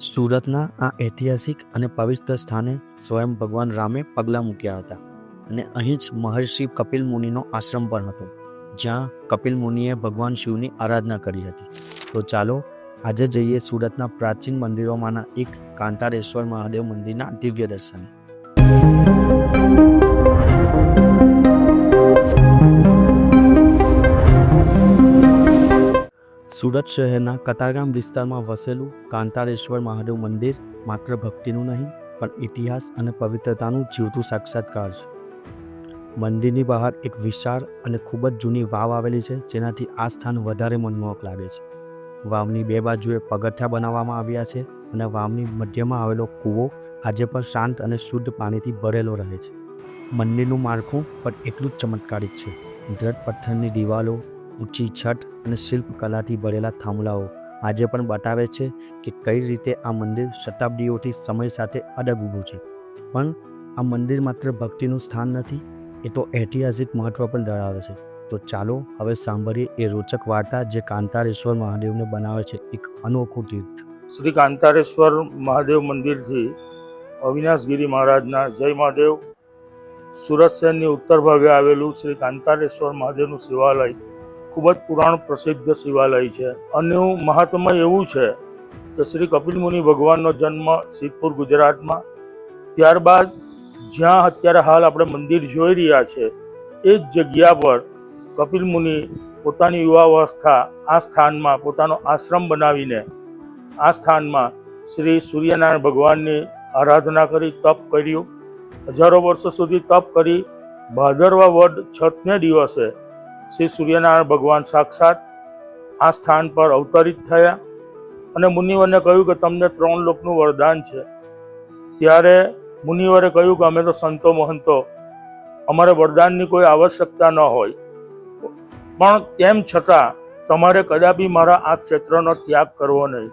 સુરતના આ ઐતિહાસિક અને પવિત્ર સ્થાને સ્વયં ભગવાન રામે પગલાં મૂક્યા હતા અને અહીં જ મહર્ષિ કપિલ મુનિનો આશ્રમ પણ હતો, જ્યાં કપિલ મુનિએ ભગવાન શિવની આરાધના કરી હતી. તો ચાલો, આજે જઈએ સુરતના પ્રાચીન મંદિરોમાંના એક કાંતારેશ્વર મહાદેવ મંદિરના દિવ્ય દર્શને. સુરત શહેરના કતારગામ વિસ્તારમાં વસેલું કાંતારેશ્વર મહાદેવ મંદિર માત્ર ભક્તિનું નહીં, પણ ઇતિહાસ અને પવિત્રતાનું જીવતું સાક્ષાત્કાર છે. મંદિરની બહાર એક વિશાળ અને ખૂબ જ જૂની વાવ આવેલી છે, જેનાથી આ સ્થાન વધારે મનમોહક લાગે છે. વાવની બે બાજુએ પગથિયા બનાવવામાં આવ્યા છે અને વાવની મધ્યમાં આવેલો કૂવો આજે પણ શાંત અને શુદ્ધ પાણીથી ભરેલો રહે છે. મંદિરનું માળખું પણ એટલું જ ચમત્કારિક છે. દ્રઢ પથ્થરની દિવાલો ઊંચી છઠ અને શિલ્પકલાથી ભરેલા થાંભલાઓ આજે પણ બતાવે છે કે કઈ રીતે આ મંદિર શતાબ્દીઓથી સમય સાથે અડગ ઊભું છે. પણ આ મંદિર માત્ર ભક્તિનું સ્થાન નથી, એ તો ઐતિહાસિક મહત્ત્વ પણ ધરાવે છે. તો ચાલો હવે સાંભળીએ એ રોચક વાર્તા જે કાંતારેશ્વર મહાદેવને બનાવે છે એક અનોખું તીર્થ. શ્રી કાંતારેશ્વર મહાદેવ મંદિરથી અવિનાશગીરી મહારાજના જય મહાદેવ. સુરત શહેરની ઉત્તર ભાગે આવેલું શ્રી કાંતારેશ્વર મહાદેવનું શિવાલય ખૂબ જ પુરાણ પ્રસિદ્ધ શિવાલય છે. અન્યનું મહાત્મા એવું છે કે શ્રી કપિલ મુનિ ભગવાનનો જન્મ સિદ્ધપુર, ગુજરાતમાં. ત્યારબાદ જ્યાં અત્યારે હાલ આપણે મંદિર જોઈ રહ્યા છે, એ જ જગ્યા પર કપિલ મુનિ પોતાની યુવાવસ્થા આ સ્થાનમાં પોતાનો આશ્રમ બનાવીને આ સ્થાનમાં શ્રી સૂર્યનારાયણ ભગવાનની આરાધના કરી, તપ કર્યું. હજારો વર્ષો સુધી તપ કરી. ભાદરવા વડ છતને દિવસે શ્રી સૂર્યનારાયણ ભગવાન સાક્ષાત આ સ્થાન પર અવતરિત થયા અને મુનિવરને કહ્યું કે તમને ત્રણ લોકનું વરદાન છે. ત્યારે મુનિવરે કહ્યું કે અમે તો સંતો મહંતો, અમારે વરદાનની કોઈ આવશ્યકતા ન હોય. પણ તેમ છતાં તમારે કદાપી મારા આ ક્ષેત્રનો ત્યાગ કરવો નહીં.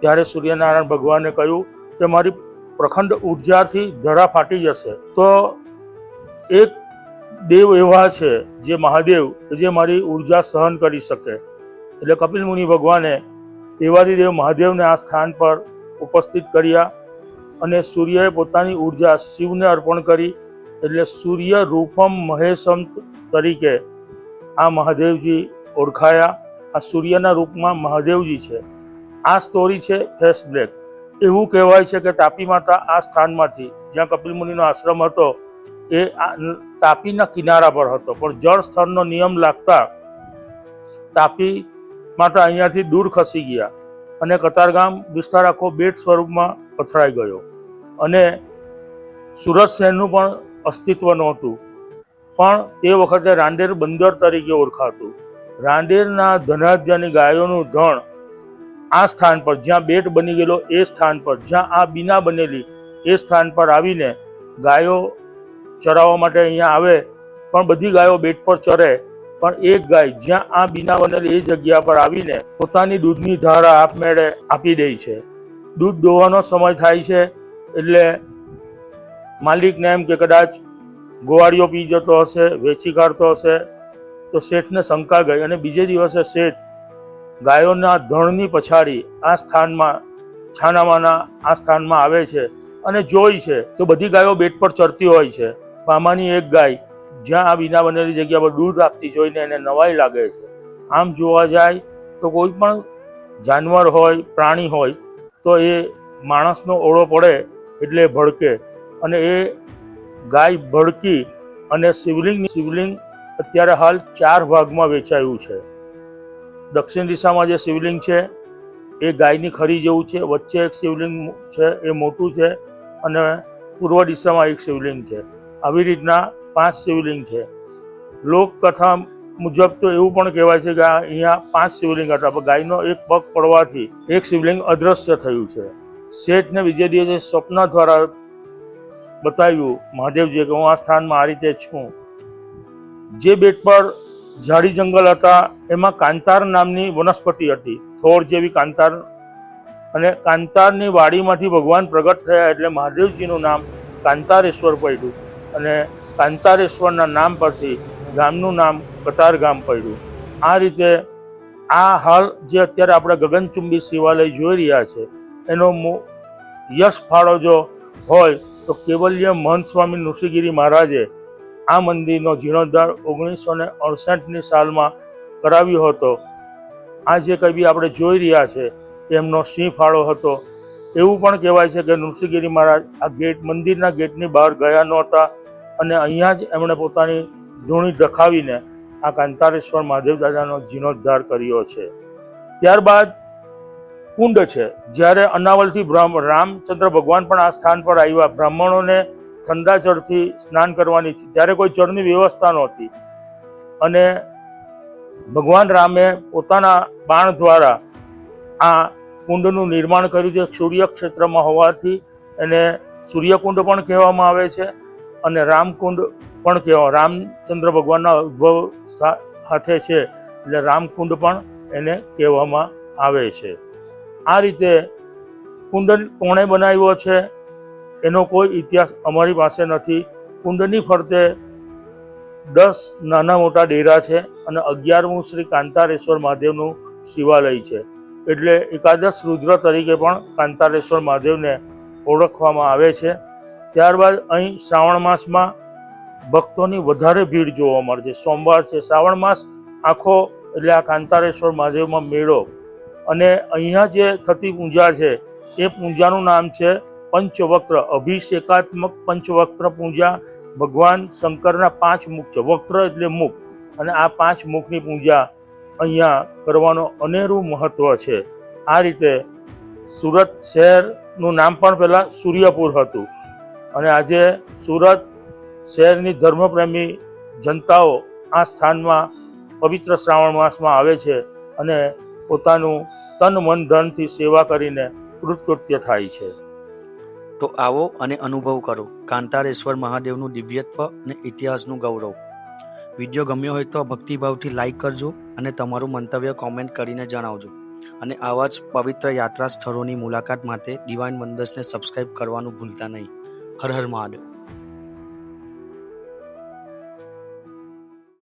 ત્યારે સૂર્યનારાયણ ભગવાને કહ્યું કે મારી પ્રખંડ ઉર્જાથી ધરા ફાટી જશે. તો એક દેવ એવા છે જે મહાદેવ કે જે મારી ઊર્જા સહન કરી શકે. એટલે કપિલ મુનિ ભગવાને દેવાદિદેવ મહાદેવને આ સ્થાન પર ઉપસ્થિત કર્યા અને સૂર્યએ પોતાની ઊર્જા શિવને અર્પણ કરી એટલે સૂર્ય રૂપમ મહેશમ તરીકે આ મહાદેવજી ઓળખાયા. આ સૂર્યના રૂપમાં મહાદેવજી છે. આ સ્ટોરી છે ફેસ બ્લેક. એવું કહેવાય છે કે તાપી માતા આ સ્થાનમાંથી, જ્યાં કપિલ મુનિનો આશ્રમ હતો એ તાપીના કિનારા પર હતો. પણ જળ સ્થળનો નિયમ લાગતા તાપી માતા અહીંયાથી દૂર ખસી ગયા અને કતારગામ વિસ્તાર આખો બેટ સ્વરૂપમાં પથરાઈ ગયો. અને સુરત શહેરનું પણ અસ્તિત્વ નહોતું. પણ તે વખતે રાંડેર બંદર તરીકે ઓળખાતું. રાંડેરના ધનાધ્યની ગાયોનું ધણ આ સ્થાન પર, જ્યાં બેટ બની ગયેલો એ સ્થાન પર, જ્યાં આ બીના બનેલી એ સ્થાન પર આવીને ગાયો ચરાવવા માટે અહીંયા આવે, પણ બધી ગાયો બેટ પર ચરે. પણ એક ગાય જ્યાં આ બીના બનેલી એ જગ્યા પર આવીને પોતાની દૂધની ધારા આપમેળે આપી દે છે. દૂધ દોવાનો સમય થાય છે, એટલે માલિકને એમ કે કદાચ ગોવાળીઓ પી જતો હશે, વેચી કાઢતો હશે, તો શેઠને શંકા ગઈ અને બીજે દિવસે શેઠ ગાયોના ધણની પછાડી આ સ્થાનમાં, છાનામાના આ સ્થાનમાં આવે છે અને જોઈ છે. તો બધી ગાયો બેટ પર ચરતી હોય છે. આમાંની એક ગાય, જ્યાં આ બીના બનેલી જગ્યા પર દૂધ આપતી જોઈને એને નવાઈ લાગે છે. આમ જોવા જાય તો કોઈ પણ જાનવર હોય, પ્રાણી હોય, તો એ માણસનો ઓળો પડે એટલે ભડકે. અને એ ગાય ભડકી અને શિવલિંગ શિવલિંગ અત્યારે હાલ ચાર ભાગમાં વેચાયું છે. દક્ષિણ દિશામાં જે શિવલિંગ છે, એ ગાયની ખરી જેવું છે. વચ્ચે એક શિવલિંગ છે, એ મોટું છે અને પૂર્વ દિશામાં એક શિવલિંગ છે. આવી રીતના પાંચ શિવલિંગ છે. લોકકથા મુજબ તો એવું પણ કહેવાય છે કે અહીંયા પાંચ શિવલિંગ હતા, પણ ગાયનો એક પગ પડવાથી એક શિવલિંગ અદ્રશ્ય થયું છે. શેઠને બીજે દિવસે સ્વપ્ન દ્વારા બતાવ્યું મહાદેવજીએ કે હું આ સ્થાનમાં આ રીતે છું. જે બેટ પર ઝાડી જંગલ હતા, એમાં કાંતાર નામની વનસ્પતિ હતી. થોર જેવી કાંતાર અને કાંતારની વાડીમાંથી ભગવાન પ્રગટ થયા એટલે મહાદેવજીનું નામ કાંતારેશ્વર પડ્યું. અને કાંતારેશ્વરના નામ પરથી ગામનું નામ કતાર ગામ પડ્યું. આ રીતે આ હાલ જે અત્યારે આપણે ગગનચુંબી શિવાલય જોઈ રહ્યા છે, એનો યશ ફાળો જો હોય, તો કેવલ્ય મહંત સ્વામી નૃષિગીરી મહારાજે આ મંદિરનો જીર્ણોદ્ધાર ઓગણીસો ને અડસઠની સાલમાં કરાવ્યો હતો. આ જે કંઈ બી આપણે જોઈ રહ્યા છે, એમનો સિંહ ફાળો હતો. એવું પણ કહેવાય છે કે નૃસિંહગીરી મહારાજ આ ગેટ, મંદિરના ગેટની બહાર ગયા નહોતા અને અહીંયા જ એમણે પોતાની ધૂણી દખાવીને આ કાંતારેશ્વર મહાદેવ દાદાનો જીર્ણોદ્ધાર કર્યો છે. ત્યારબાદ કુંડ છે. જ્યારે અનાવલથી રામચંદ્ર ભગવાન પણ આ સ્થાન પર આવ્યા. બ્રાહ્મણોને ઠંડા જળથી સ્નાન કરવાની ત્યારે કોઈ જળની વ્યવસ્થા નહોતી. અને ભગવાન રામે પોતાના બાણ દ્વારા આ કુંડનું નિર્માણ કર્યું છે. સૂર્ય ક્ષેત્રમાં હોવાથી એને સૂર્યકુંડ પણ કહેવામાં આવે છે અને રામકુંડ પણ કહેવા, રામચંદ્ર ભગવાનના ઉદ્ભવ સાથે છે. એટલે રામકુંડ પણ એને કહેવામાં આવે છે. આ રીતે કુંડ કોણે બનાવ્યો છે એનો કોઈ ઇતિહાસ અમારી પાસે નથી. કુંડની ફરતે દસ નાના મોટા ડેરા છે અને અગિયારમું શ્રી કાંતારેશ્વર મહાદેવનું શિવાલય છે. એટલે એકાદશ રુદ્ર તરીકે પણ કાંતારેશ્વર મહાદેવને ઓળખવામાં આવે છે. ત્યારબાદ અહીં શ્રાવણ માસમાં ભક્તોની વધારે ભીડ જોવા મળે છે. સોમવાર છે. શ્રાવણ માસ આખો એટલે આ કાંતારેશ્વર મહાદેવમાં મેળો. અને અહીંયા જે થતી પૂજા છે, એ પૂજાનું નામ છે પંચવક્ત્ર અભિષેકાત્મક પંચવક્ત્ર પૂજા. ભગવાન શંકરના પાંચ મુખ છે. વક્ર એટલે મુખ. અને આ પાંચ મુખની પૂજા અહીંયા કરવાનો અનેરું મહત્ત્વ છે. આ રીતે સુરત શહેરનું નામ પણ પહેલાં સૂર્યપુર હતું. અને આજે સુરત શહેરની ધર્મપ્રેમી જનતાઓ આ સ્થાનમાં પવિત્ર શ્રાવણ માસમાં આવે છે અને પોતાનું તન, મન, ધનથી સેવા કરીને કૃતકૃત્ય થાય છે. તો આવો અને અનુભવ કરો કાંતારેશ્વર મહાદેવનું દિવ્યત્વ અને ઇતિહાસનું ગૌરવ. વીડિયો ગમ્યો હોય તો ભક્તિભાવથી લાઈક કરજો. અને તમારું મંતવ્ય કોમેન્ટ કરીને જણાવજો. અને આવા જ પવિત્ર યાત્રા સ્થળોની મુલાકાત માટે ડિવાઇન વંદર્સને સબસ્ક્રાઇબ કરવાનું ભૂલતા નહીં. હર હર મહાદેવ.